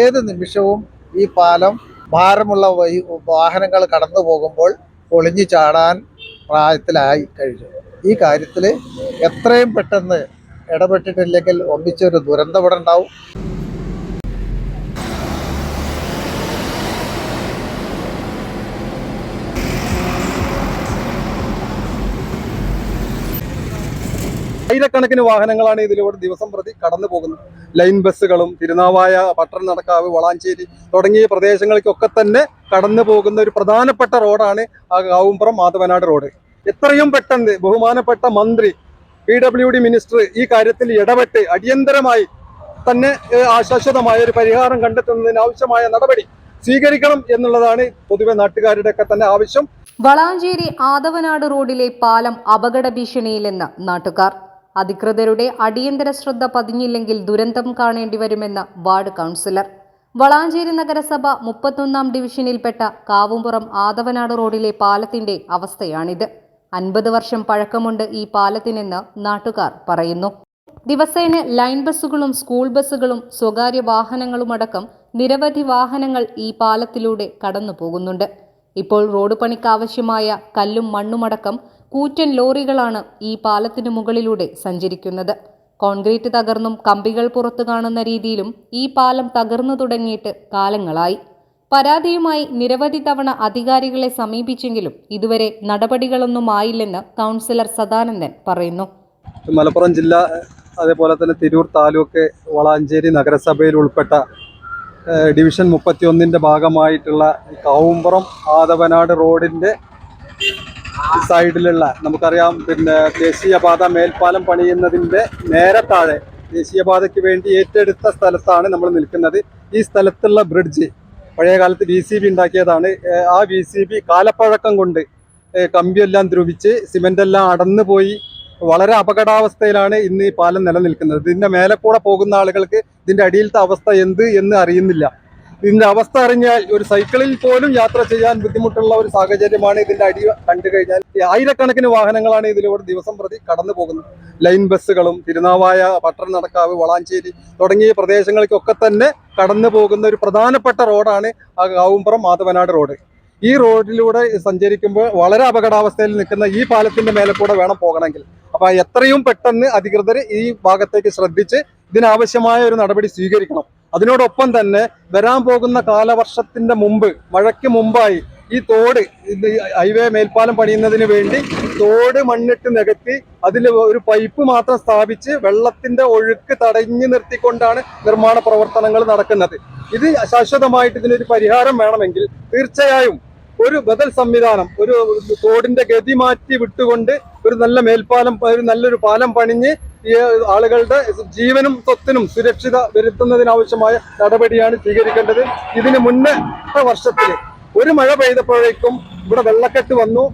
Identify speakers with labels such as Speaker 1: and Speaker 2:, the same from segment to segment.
Speaker 1: ഏത് നിമിഷവും ഈ പാലം ഭാരമുള്ള വാഹനങ്ങൾ കടന്നു പോകുമ്പോൾ പൊളിഞ്ഞു ചാടാൻ പ്രായത്തിലായി കഴിഞ്ഞു. ഈ കാര്യത്തിൽ എത്രയും പെട്ടെന്ന് ഇടപെട്ടിട്ടില്ലെങ്കിൽ ഒന്നിച്ചൊരു ദുരന്തം ഇവിടെ ഉണ്ടാവും.
Speaker 2: ആയിരക്കണക്കിന് വാഹനങ്ങളാണ് ഇതിലൂടെ ദിവസം പ്രതി കടന്നു പോകുന്നത്. ലൈൻ ബസ്സുകളും തിരുനാവായ പട്ടണം നടക്കാവ് വളാഞ്ചേരി തുടങ്ങിയ പ്രദേശങ്ങളിലേക്കൊക്കെ തന്നെ കടന്നു പോകുന്ന ഒരു പ്രധാനപ്പെട്ട റോഡാണ് ആ കാവുംപുറം മാധവനാട് റോഡ്. എത്രയും പെട്ടെന്ന് ബഹുമാനപ്പെട്ട മന്ത്രി പി ഡബ്ല്യു ഡി മിനിസ്റ്റർ ഈ കാര്യത്തിൽ ഇടപെട്ട് അടിയന്തരമായി തന്നെ ആശാശ്വതമായ ഒരു പരിഹാരം കണ്ടെത്തുന്നതിന് ആവശ്യമായ നടപടി സ്വീകരിക്കണം എന്നുള്ളതാണ് പൊതുവെ നാട്ടുകാരുടെ ഒക്കെ തന്നെ ആവശ്യം.
Speaker 3: വളാഞ്ചേരി ആദവനാട് റോഡിലെ പാലം അപകട ഭീഷണിയിലെന്ന് നാട്ടുകാർ. അധികൃതരുടെ അടിയന്തര ശ്രദ്ധ പതിഞ്ഞില്ലെങ്കിൽ ദുരന്തം കാണേണ്ടി വരുമെന്ന് വാർഡ് കൗൺസിലർ. വളാഞ്ചേരി നഗരസഭ മുപ്പത്തൊന്നാം ഡിവിഷനിൽപ്പെട്ട കാവുംപുറം ആദവനാട് റോഡിലെ പാലത്തിന്റെ അവസ്ഥയാണിത്. അൻപത് വർഷം പഴക്കമുണ്ട് ഈ പാലത്തിനെന്ന് നാട്ടുകാർ പറയുന്നു. ദിവസേന ലൈൻ ബസ്സുകളും സ്കൂൾ ബസ്സുകളും സ്വകാര്യ വാഹനങ്ങളുമടക്കം നിരവധി വാഹനങ്ങൾ ഈ പാലത്തിലൂടെ കടന്നു പോകുന്നുണ്ട് ഇപ്പോൾ റോഡ് പണിക്കാവശ്യമായ കല്ലും മണ്ണുമടക്കം കൂറ്റൻ ലോറികളാണ് ഈ പാലത്തിനു മുകളിലൂടെ സഞ്ചരിക്കുന്നത്. കോൺക്രീറ്റ് തകർന്നും കമ്പികൾ പുറത്തു കാണുന്ന രീതിയിലും ഈ പാലം തകർന്നു തുടങ്ങിയിട്ട് കാലങ്ങളായി. പരാതിയുമായി നിരവധി തവണ അധികാരികളെ സമീപിച്ചെങ്കിലും ഇതുവരെ നടപടികളൊന്നും ആയില്ലെന്ന് കൗൺസിലർ സദാനന്ദൻ പറയുന്നു.
Speaker 2: മലപ്പുറം ജില്ല അതേപോലെ തന്നെ തിരൂർ താലൂക്ക് വളാഞ്ചേരി നഗരസഭയിൽ ഉൾപ്പെട്ട ഡിവിഷൻ മുപ്പത്തിയൊന്നിന്റെ ഭാഗമായിട്ടുള്ള കാവുംപുറം ആദവനാട് റോഡിന്റെ സൈഡിലുള്ള നമുക്കറിയാം പിന്നെ ദേശീയപാത മേൽപ്പാലം പണിയുന്നതിന്റെ നേരെ താഴെ ദേശീയപാതയ്ക്ക് വേണ്ടി ഏറ്റെടുത്ത സ്ഥലത്താണ് നമ്മൾ നിൽക്കുന്നത്. ഈ സ്ഥലത്തുള്ള ബ്രിഡ്ജ് പഴയ കാലത്ത് വി സി ബി ഉണ്ടാക്കിയതാണ്. ആ വി സി ബി കാലപ്പഴക്കം കൊണ്ട് കമ്പിയെല്ലാം ദ്രവിച്ച് സിമെന്റെല്ലാം അടന്നു പോയി. വളരെ അപകടാവസ്ഥയിലാണ് ഇന്ന് ഈ പാലം നിലനിൽക്കുന്നത്. ഇതിന്റെ മേലെ കൂടെ പോകുന്ന ആളുകൾക്ക് ഇതിന്റെ അടിയിലത്തെ അവസ്ഥ എന്ത് എന്ന് അറിയുന്നില്ല. ഇതിന്റെ അവസ്ഥ അറിഞ്ഞാൽ ഒരു സൈക്കിളിൽ പോലും യാത്ര ചെയ്യാൻ ബുദ്ധിമുട്ടുള്ള ഒരു സാഹചര്യമാണ് ഇതിന്റെ അടി കണ്ടു കഴിഞ്ഞാൽ. ആയിരക്കണക്കിന് വാഹനങ്ങളാണ് ഇതിലൂടെ ദിവസം പ്രതി കടന്നു പോകുന്നത്. ലൈൻ ബസ്സുകളും തിരുനാവായ പട്ടണം നടക്കാവ് വളാഞ്ചേരി തുടങ്ങിയ പ്രദേശങ്ങൾക്കൊക്കെ തന്നെ കടന്നു പോകുന്ന ഒരു പ്രധാനപ്പെട്ട റോഡാണ് ആ കാവുംപുറം മാധവനാട് റോഡ്. ഈ റോഡിലൂടെ സഞ്ചരിക്കുമ്പോൾ വളരെ അപകടാവസ്ഥയിൽ നിൽക്കുന്ന ഈ പാലത്തിന്റെ മേലെ കൂടെ വേണം പോകണമെങ്കിൽ. അപ്പൊ എത്രയും പെട്ടെന്ന് അധികൃതർ ഈ ഭാഗത്തേക്ക് ശ്രദ്ധിച്ച് ഇതിനാവശ്യമായ ഒരു നടപടി സ്വീകരിക്കണം. അതിനോടൊപ്പം തന്നെ വരാൻ പോകുന്ന കാലവർഷത്തിന്റെ മുമ്പ് മഴയ്ക്ക് മുമ്പായി ഈ തോട് ഹൈവേ മേൽപ്പാലം പണിയുന്നതിന് വേണ്ടി തോട് മണ്ണിട്ട് നികത്തി അതിൽ ഒരു പൈപ്പ് മാത്രം സ്ഥാപിച്ച് വെള്ളത്തിന്റെ ഒഴുക്ക് തടഞ്ഞു നിർത്തിക്കൊണ്ടാണ് നിർമ്മാണ പ്രവർത്തനങ്ങൾ നടക്കുന്നത്. ഇത് ശാശ്വതമായിട്ട് ഇതിനൊരു പരിഹാരം വേണമെങ്കിൽ തീർച്ചയായും ഒരു ബദൽ സംവിധാനം ഒരു തോടിന്റെ ഗതി മാറ്റി വിട്ടുകൊണ്ട് ഒരു നല്ല മേൽപ്പാലം ഒരു നല്ലൊരു പാലം പണിഞ്ഞ് ഈ ആളുകളുടെ ജീവനും സ്വത്തിനും സുരക്ഷിത വരുത്തുന്നതിനാവശ്യമായ നടപടിയാണ് സ്വീകരിക്കേണ്ടത്. ഇതിന് മുന്നേ വർഷത്തിൽ ഒരു മഴ പെയ്തപ്പോഴേക്കും ഇവിടെ വെള്ളക്കെട്ട് വന്നു.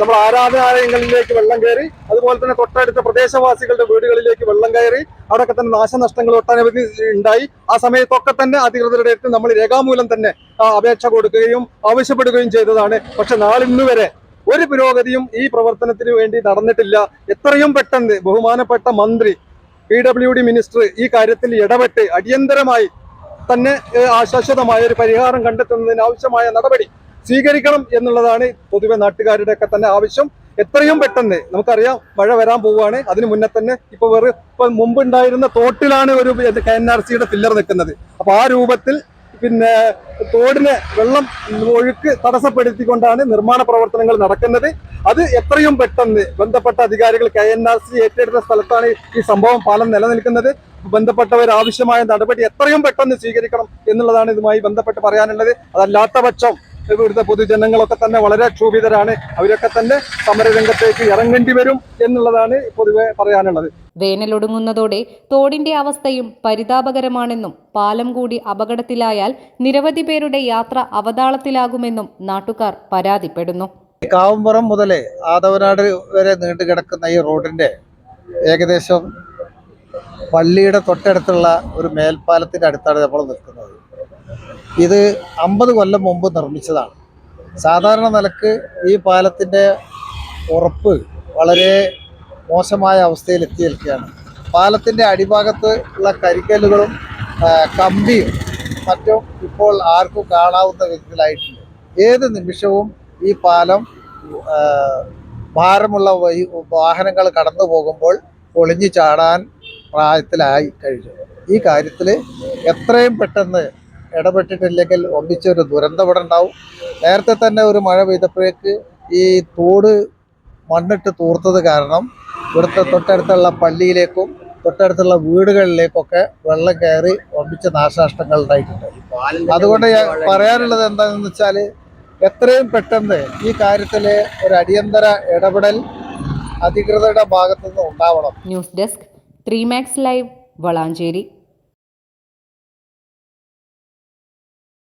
Speaker 2: നമ്മൾ ആരാധനാലയങ്ങളിലേക്ക് വെള്ളം കയറി അതുപോലെ തന്നെ തൊട്ടടുത്ത പ്രദേശവാസികളുടെ വീടുകളിലേക്ക് വെള്ളം കയറി അവിടെയൊക്കെ തന്നെ നാശനഷ്ടങ്ങൾ ഒട്ടനവധി ഉണ്ടായി. ആ സമയത്തൊക്കെ തന്നെ അധികൃതരുടെ അടുത്ത് നമ്മൾ രേഖാമൂലം തന്നെ അപേക്ഷ കൊടുക്കുകയും ആവശ്യപ്പെടുകയും ചെയ്തതാണ്. പക്ഷെ നാളിന്ന് വരെ ഒരു പുരോഗതിയും ഈ പ്രവർത്തനത്തിന് വേണ്ടി നടന്നിട്ടില്ല. എത്രയും പെട്ടെന്ന് ബഹുമാനപ്പെട്ട മന്ത്രി പി ഡബ്ല്യു ഡി മിനിസ്റ്റർ ഈ കാര്യത്തിൽ ഇടപെട്ട് അടിയന്തരമായി തന്നെ ആശാശ്വതമായ ഒരു പരിഹാരം കണ്ടെത്തുന്നതിന് ആവശ്യമായ നടപടി സ്വീകരിക്കണം എന്നുള്ളതാണ് പൊതുവെ നാട്ടുകാരുടെ ഒക്കെ തന്നെ ആവശ്യം. എത്രയും പെട്ടെന്ന് നമുക്കറിയാം മഴ വരാൻ പോവുകയാണ്. അതിന് മുന്നേ തന്നെ ഇപ്പൊ വേറെ ഇപ്പൊ മുമ്പുണ്ടായിരുന്ന തോട്ടിലാണ് ഒരു കെ എൻ ആർ സിയുടെ പില്ലർ നിൽക്കുന്നത്. അപ്പൊ ആ രൂപത്തിൽ പിന്നെ തോടിനെ വെള്ളം ഒഴുക്ക് തടസ്സപ്പെടുത്തിക്കൊണ്ടാണ് നിർമ്മാണ പ്രവർത്തനങ്ങൾ നടക്കുന്നത്. അത് എത്രയും പെട്ടെന്ന് ബന്ധപ്പെട്ട അധികാരികൾ കെ എൻ ആർ സി ഏറ്റെടുത്ത സ്ഥലത്താണ് ഈ സംഭവം പാലം നിലനിൽക്കുന്നത്. ബന്ധപ്പെട്ടവർ ആവശ്യമായ നടപടി എത്രയും പെട്ടെന്ന് സ്വീകരിക്കണം എന്നുള്ളതാണ് ഇതുമായി ബന്ധപ്പെട്ട് പറയാനുള്ളത്. അതല്ലാത്ത പക്ഷം ഇവിടുത്തെ പൊതുജനങ്ങളൊക്കെ തന്നെ വളരെ ക്ഷോഭിതരാണ്. അവരൊക്കെ തന്നെ സമരരംഗത്തേക്ക് ഇറങ്ങേണ്ടി വരും എന്നുള്ളതാണ് പൊതുവെ പറയാനുള്ളത്.
Speaker 3: വേനലൊടുങ്ങുന്നതോടെ തോടിന്റെ അവസ്ഥയും പരിതാപകരമാണെന്നും പാലം കൂടി അപകടത്തിലായാൽ നിരവധി പേരുടെ യാത്ര അവതാളത്തിലാകുമെന്നും നാട്ടുകാർ പരാതിപ്പെടുന്നു.
Speaker 1: കാവുംപുറം മുതൽ ആദവനാട് വരെ നീണ്ടു കിടക്കുന്ന ഈ റോഡിന്റെ ഏകദേശം പള്ളിയുടെ തൊട്ടടുത്തുള്ള ഒരു മേൽപ്പാലത്തിന്റെ അടുത്താണ് നമ്മൾ നിൽക്കുന്നത്. ഇത് അമ്പത് കൊല്ലം മുമ്പ് നിർമ്മിച്ചതാണ്. സാധാരണ നിലയ്ക്ക് ഈ പാലത്തിന്റെ ഉറപ്പ് വളരെ മോശമായ അവസ്ഥയിൽ എത്തി നിൽക്കുകയാണ്. പാലത്തിന്റെ അടിഭാഗത്ത് ഉള്ള കരിക്കല്ലുകളും കമ്പിയും മറ്റും ഇപ്പോൾ ആർക്കും കാണാവുന്ന വിധത്തിലായിട്ടുണ്ട്. ഏത് നിമിഷവും ഈ പാലം ഭാരമുള്ള വാഹനങ്ങൾ കടന്നു പോകുമ്പോൾ പൊളിഞ്ഞു ചാടാൻ പ്രായത്തിലായി കഴിഞ്ഞു. ഈ കാര്യത്തിൽ എത്രയും പെട്ടെന്ന് ഇടപെട്ടിട്ടില്ലെങ്കിൽ ഒന്നിച്ചൊരു ദുരന്തം ഇവിടെ ഉണ്ടാവും നേരത്തെ തന്നെ ഒരു മഴ പെയ്തപ്പോഴേക്ക് ഈ തോട് മണ്ണിട്ട് തൂർത്തത് കാരണം ഇവിടുത്തെ തൊട്ടടുത്തുള്ള പള്ളിയിലേക്കും തൊട്ടടുത്തുള്ള വീടുകളിലേക്കൊക്കെ വെള്ളം കയറി ഒമ്പിച്ച നാശനഷ്ടങ്ങൾ ഉണ്ടായിട്ടുണ്ട്. അതുകൊണ്ട് ഞാൻ പറയാനുള്ളത് എന്താണെന്ന് വെച്ചാൽ എത്രയും പെട്ടെന്ന് ഈ കാര്യത്തിൽ ഒരു അടിയന്തര ഇടപെടൽ അധികൃതരുടെ ഭാഗത്തുനിന്ന് ഉണ്ടാവണം.
Speaker 3: News desk three max live Valanchery.